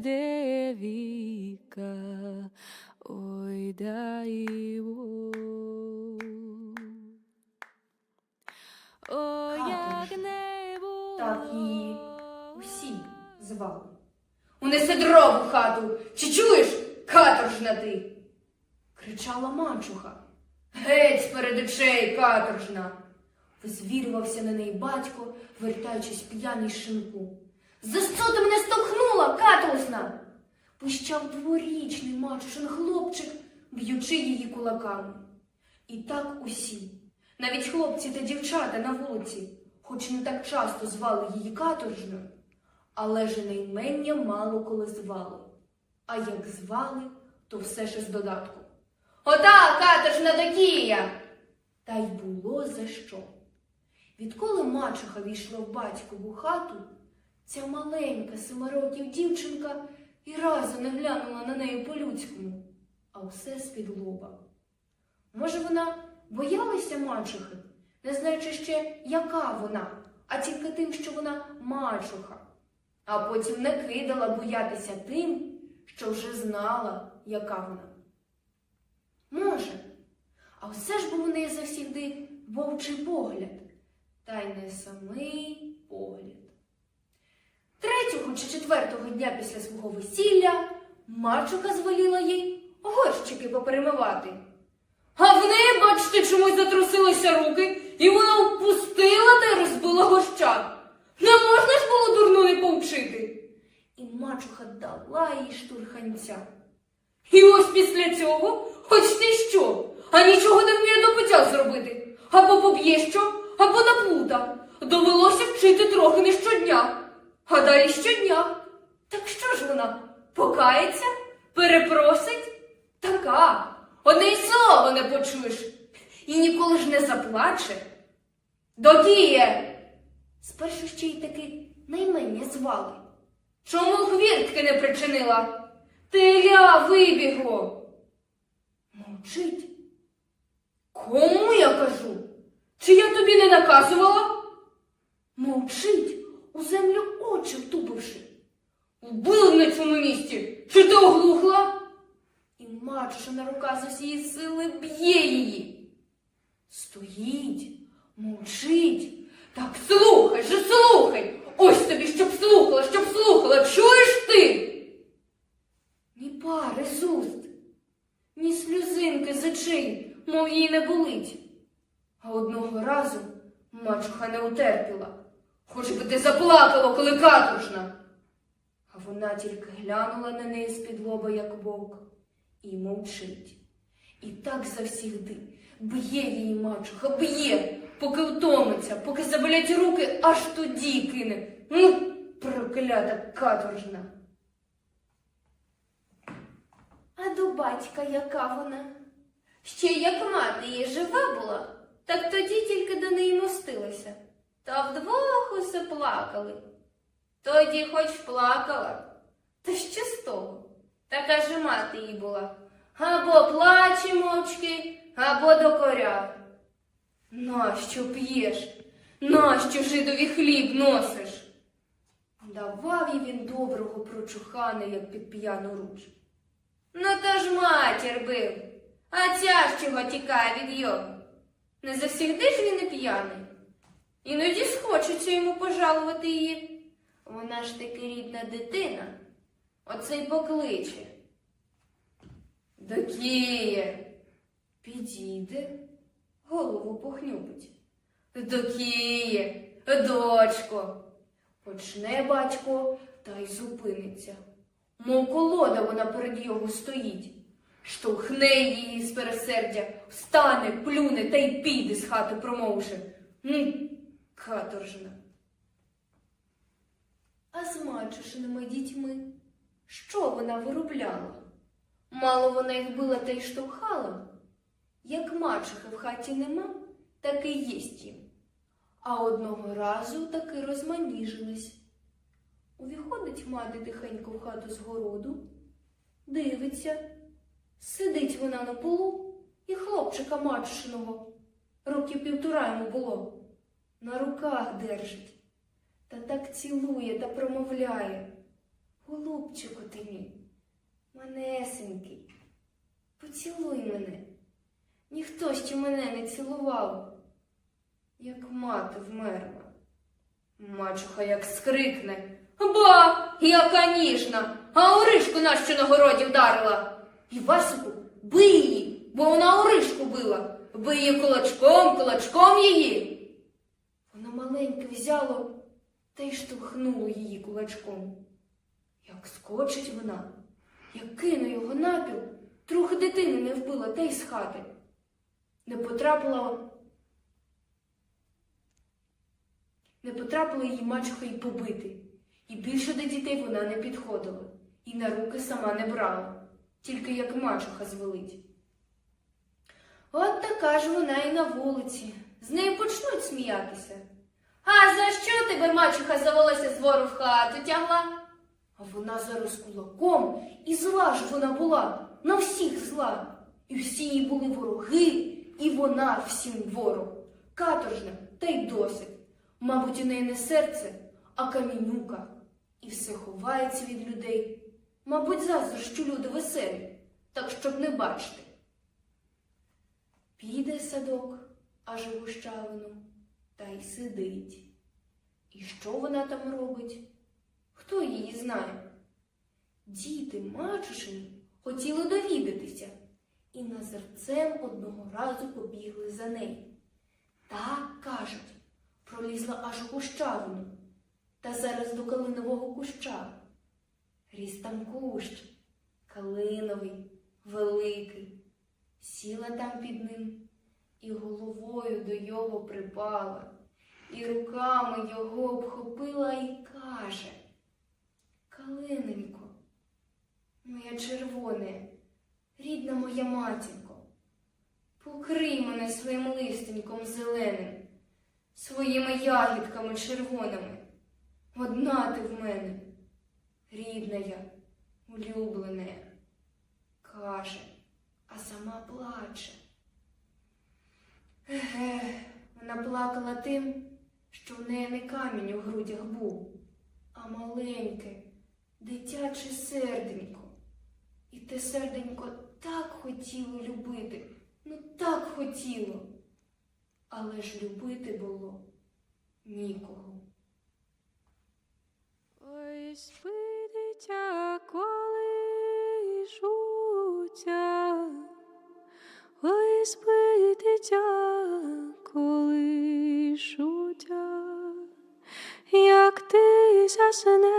дождевика, ой, да его. Ой, як не було. Так її усі звали. Унеси дров у хату, чи чуєш, каторжна ти? кричала мачуха. Геть з-перед очей, каторжна. Визвірювався на неї батько, вертаючись п'яний з шинку. За що ти мене стовхнула, каторжна? Пищав дворічний мачушин хлопчик, б'ючи її кулаками. І так усі, навіть хлопці та дівчата на вулиці, хоч не так часто звали її каторжною, але ж і на імення мало коли звали. А як звали, то все ж із додатку. Ота каторжна докія! Та й було за що. Відколи мачуха війшла в батькову хату, ця маленька семи років дівчинка і разу не глянула на неї по-людському, а все з-під лоба. Може, вона боялася мачухи, не знаючи ще, яка вона, а тільки тим, що вона мачуха, а потім не кидала боятися тим, що вже знала, яка вона. Може, а все ж був у неї завсігди вовчий погляд, та й не самий. Третього чи четвертого дня після свого весілля мачуха звеліла їй горщики поперемивати. А в неї, бачите, чомусь затрусилися руки, і вона впустила та й розбила горщак. Не можна ж було дурну не повчити. І мачуха дала їй штурханця. І ось після цього, хоч ти що, а нічого не вміє до пиття зробити. Або поб'є що, або наплута. Довелося вчити трохи не щодня, далі щодня. Так що ж вона? Покається? Перепросить? Така. Одне й слова не почуєш. І ніколи ж не заплаче. Докіє! Спершу ще й таки наймення звали. Чому хвіртки не причинила? Теля вибігло. Мовчить. Кому я кажу? Чи я тобі не наказувала? Мовчить, у землю очі втупивши. Вбили в цьому місці. Чи ти оглухла? І матушина рука з усієї сили б'є її. Стоїть, мовчить. Так слухай же, слухай. Ось тобі, щоб слухала, щоб слухала. Чуєш ти? Ні пари з уст, ні сльозинки з очей, мов їй не болить. А одного разу мачуха не утерпіла. Хоч би ти заплакала, коли каторжна. А вона тільки глянула на неї з-під лоба, як вовк, і мовчить. І так завсігди б'є її мачуха, б'є, поки втомиться, поки заболять руки, аж тоді кине. Ну, проклята каторжна. А до батька яка вона? Ще як мати її жива була, так тоді тільки до неї мостилася. Та вдвох усе плакали. Тоді хоч плакала. Та що з того? Така ж мати їй була. Або плаче мовчки, або докоря. Нащо п'єш? Нащо жидові хліб носиш? Давав їй він доброго прочухана, як під п'яну руч. Ну то ж матір бив, а ця ж чого тікає від його. Не завсігди ж він не п'яний. Іноді схочеться йому пожалувати її. Вона ж таки рідна дитина. Оце й покличе. Докіє. Підійде, голову похнюпить. Докіє, дочко. Почне батько та й зупиниться. Мов колода вона перед його стоїть. Штовхне її з пересердя, встане, плюне та й піде з хати, промовши. «М, Каторжна. А з мачушиними дітьми що вона виробляла? Мало вона їх била та й штовхала. Як мачухи в хаті нема, так і єсть їм. А одного разу таки розманіжились. Увіходить мати тихенько в хату з городу, дивиться, сидить вона на полу і хлопчика мачушиного, років півтора йому було, на руках держить, та так цілує та промовляє. Голубчику ти мій, манесенький, поцілуй мене. Ніхто ще мене не цілував, як мати вмерла. Мачуха як скрикне. Ба, яка ніжна, а Оришку нащо на городі вдарила. Івасику, бий її, бо вона Оришку била. Бий її кулачком, кулачком її. Воно маленьке взяло та й штовхнуло її кулачком. Як скочить вона, як кине його напіл, трохи дитини не вбила та й з хати. Не потрапила, не потрапила її мачуха й побити, і більше до дітей вона не підходила, і на руки сама не брала, тільки як мачуха звелить. От така ж вона і на вулиці. З нею почнуть сміятися. А за що тебе мачуха за волосся з вору в хату тягла? А вона зараз кулаком, і зла ж вона була, на всіх зла. І всі їй були вороги, і вона всім ворог. Каторжна, та й досить. Мабуть, у неї не серце, а камінюка. І все ховається від людей. Мабуть, заздру, що люди веселі, так щоб не бачити. Піде садок аж у гущавину, та й сидить. І що вона там робить? Хто її знає? Діти мачушині хотіли довідатися, і назерцем одного разу побігли за нею. Так, кажуть, пролізла аж у гущавину, та зараз до калинового куща. Ріс там кущ, калиновий, великий, сіла там під ним і головою до його припала, і руками його обхопила і каже Калиненько, моя червоне, рідна моя матінко, покрий мене своїм листеньком зеленим, своїми ягідками червоними. Одна ти в мене, рідна я, улюблена, каже, а сама плаче. Еге, вона плакала тим, що в неї не камінь у грудях був, а маленьке, дитяче серденько. І те серденько так хотіло любити, ну так хотіло. Але ж любити було нікого. Ой, спи, дитя, коли жуття. Ой, спи, дитя, коли